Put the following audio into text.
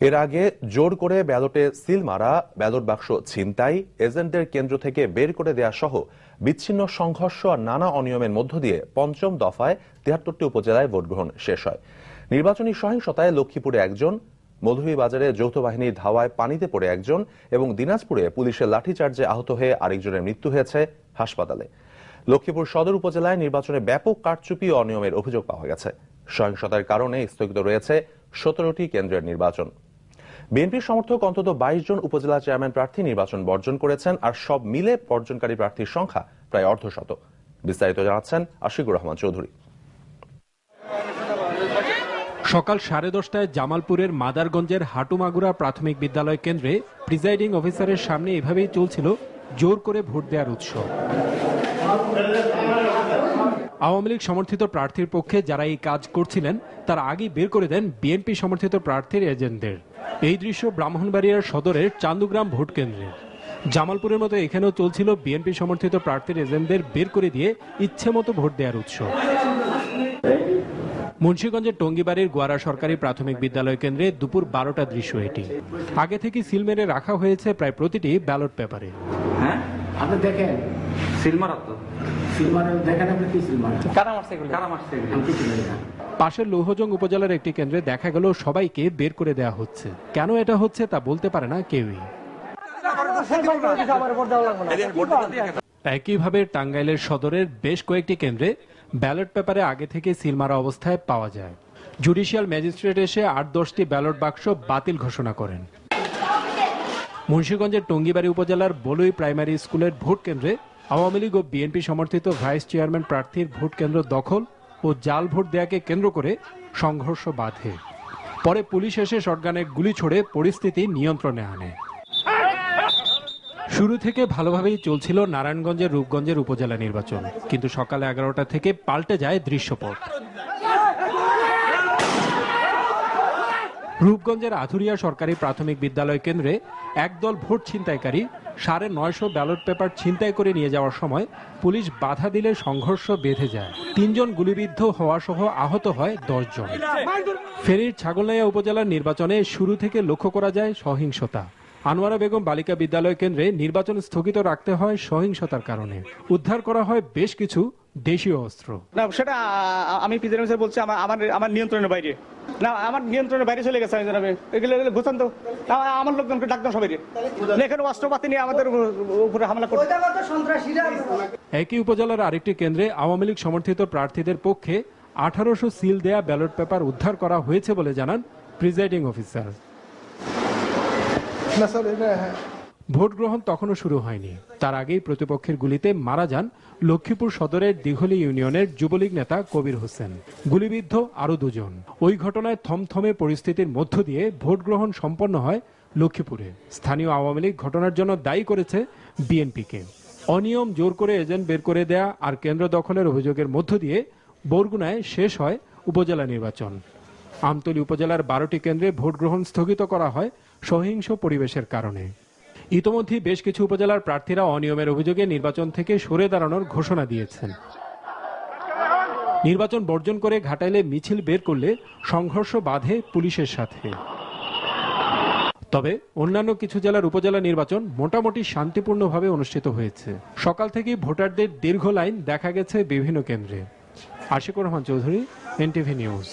এর আগে জোর করে ব্যালটে সিল মারা, ব্যালট বাক্স ছিনতাই, এজেন্টদের কেন্দ্র থেকে বের করে দেয়া সহ বিচ্ছিন্ন সংঘর্ষ আর নানা অনিয়মের মধ্য দিয়ে পঞ্চম দফায় তিয়াত্তরটি উপজেলায় ভোট গ্রহণ শেষ হয়। নির্বাচনী সহিংসতায় লক্ষ্মীপুরে একজন মধুবীবাজারে যৌথ বাহিনীর ধাওয়ায় পানিতে পড়ে একজন এবং দিনাজপুরে পুলিশের লাঠিচার্জে আহত হয়ে আরেকজনের মৃত্যু হয়েছে হাসপাতালে। লক্ষ্মীপুর সদর উপজেলায় নির্বাচনে ব্যাপক কারচুপি ও অনিয়মের অভিযোগ পাওয়া গেছে। সহিংসতার কারণে স্থগিত রয়েছে সতেরোটি কেন্দ্রের নির্বাচন। বিএনপির সমর্থক অন্তত বাইশ জন উপজেলা চেয়ারম্যান প্রার্থী নির্বাচন বর্জন করেছেন আর সব মিলে বর্জনকারী প্রার্থীর সংখ্যা প্রায় অর্ধশত। বিস্তারিত জানাচ্ছেন আশিকুর রহমান চৌধুরী। সকাল সাড়ে দশটায় জামালপুরের মাদারগঞ্জের হাটুমাগুড়া প্রাথমিক বিদ্যালয় কেন্দ্রে প্রিজাইডিং অফিসারের সামনে এভাবেই চলছিল জোর করে ভোট দেওয়ার উৎসব। আওয়ামী লীগ সমর্থিত প্রার্থীর পক্ষে যারা এই কাজ করছিলেন, তারা আগেই বের করে দেন বিএনপি সমর্থিত প্রার্থীর এজেন্টদের। এই দৃশ্য ব্রাহ্মণবাড়িয়ার সদরের চান্দুগ্রাম ভোট কেন্দ্রের জামালপুরের মতো এখানেও চলছিল বিএনপি সমর্থিত প্রার্থীর এজেন্টদের বের করে দিয়ে ইচ্ছে মতো ভোট দেওয়ার উৎসব। মুন্সীগঞ্জের টঙ্গিবাড়ির গোয়ারা সরকারি প্রাথমিক বিদ্যালয় কেন্দ্রে দুপুর বারোটা দৃশ্য এটি। আগে থেকে সিল মেরে রাখা হয়েছে প্রায় প্রতিটি ব্যালট পেপারে। হ্যাঁ? আপনি দেখেন। সিল মারা তো। সিলমার দেখেন আপনি কি সিলমার কারা মারছে কারা মারছে পাশের লৌহজং উপজেলার একটি কেন্দ্রে দেখা গেল সবাইকে বের করে দেওয়া হচ্ছে। কেন এটা হচ্ছে তা বলতে পারে না কেউই। একইভাবে টাঙ্গাইলের সদরের বেশ কয়েকটি কেন্দ্রে ব্যালট পেপারে আগে থেকে সিল মারা অবস্থায় পাওয়া যায়। জুডিশিয়াল ম্যাজিস্ট্রেট এসে আট দশটি ব্যালট বাক্স বাতিল ঘোষণা করেন। মুন্সীগঞ্জের টঙ্গিবাড়ি উপজেলার বলুই প্রাইমারি স্কুলের ভোট কেন্দ্রে আওয়ামী লীগ ও বিএনপি সমর্থিত ভাইস চেয়ারম্যান প্রার্থীর ভোট কেন্দ্র দখল। ও জাল ভোট দেয়াকে কেন্দ্র করে সংঘর্ষ বাধে। পরে পুলিশ এসে শটগানে গুলি ছোড়ে, পরিস্থিতি নিয়ন্ত্রণে আনে। শুরু থেকে ভালোভাবেই চলছিল নারায়ণগঞ্জের রূপগঞ্জের উপজেলা নির্বাচন। কিন্তু সকালে এগারোটা থেকে পাল্টে যায় দৃশ্যপট। রূপগঞ্জের আধুরিয়া সরকারি প্রাথমিক বিদ্যালয় কেন্দ্রে একদল ভোট ছিনতাইকারী সাড়ে নয়শো ব্যালট পেপার ছিনতাই করে নিয়ে যাওয়ার সময় পুলিশ বাধা দিলে সংঘর্ষ বেঁধে যায়। তিনজন গুলিবিদ্ধ হওয়া সহ আহত হয় দশজন। ফেরির ছাগলনাইয়া উপজেলার নির্বাচনে শুরু থেকে লক্ষ্য করা যায় সহিংসতা। আনোয়ারা বেগম বালিকা বিদ্যালয় কেন্দ্রে নির্বাচন স্থগিত রাখতে হয় সহিংসতার কারণে। উদ্ধার করা হয় বেশ কিছু দেশীয় অস্ত্র। না সেটা আমি প্রেসিডেন্ট স্যার বলছি আমার আমার নিয়ন্ত্রণের বাইরে। না আমার নিয়ন্ত্রণের বাইরে চলে গেছে জানাবে। এগুলো এগুলো ঘোষণ তো আমার লোকজনকে ডাকতাম সবাই এখানে অস্ত্রপাতি নিয়ে আমাদের উপরে হামলা করতে একই উপজেলার আরেকটি কেন্দ্রে আওয়ামী লীগ সমর্থিত প্রার্থীদের পক্ষে আঠারোশো সিল দেয়া ব্যালট পেপার উদ্ধার করা হয়েছে বলে জানান প্রিজাইডিং অফিসার। ভোট গ্রহণ তখনও শুরু হয়নি। তার আগেই প্রতিপক্ষের গুলিতে মারা যান লক্ষ্মীপুর সদরের দিঘলি ইউনিয়নের যুবলীগ নেতা কবির হোসেন। গুলিবিদ্ধ আরও দুজন। ওই ঘটনায় থমথমে পরিস্থিতির মধ্য দিয়ে ভোট গ্রহণ সম্পন্ন হয় লক্ষ্মীপুরে। স্থানীয় আওয়ামী লীগ ঘটনার জন্য দায়ী করেছে বিএনপিকে। অনিয়ম জোর করে এজেন্ট বের করে দেয়া আর কেন্দ্র দখলের অভিযোগের মধ্য দিয়ে বরগুনায় শেষ হয় উপজেলা নির্বাচন। আমতলী উপজেলার বারোটি কেন্দ্রে ভোট গ্রহণ স্থগিত করা হয় সহিংস পরিবেশের কারণে। ইতোমধ্যে বেশ কিছু উপজেলার প্রার্থীরা অনিয়মের অভিযোগে নির্বাচন থেকে সরে দাঁড়ানোর ঘোষণা দিয়েছেন। নির্বাচন বর্জন করে ঘাটাইলে মিছিল বের করলে সংঘর্ষ বাধে পুলিশের সাথে। তবে অন্যান্য কিছু জেলার উপজেলা নির্বাচন মোটামুটি শান্তিপূর্ণভাবে অনুষ্ঠিত হয়েছে। সকাল থেকেই ভোটারদের দীর্ঘ লাইন দেখা গেছে বিভিন্ন কেন্দ্রে। Ashikur Rahman Chowdhury, NTV news.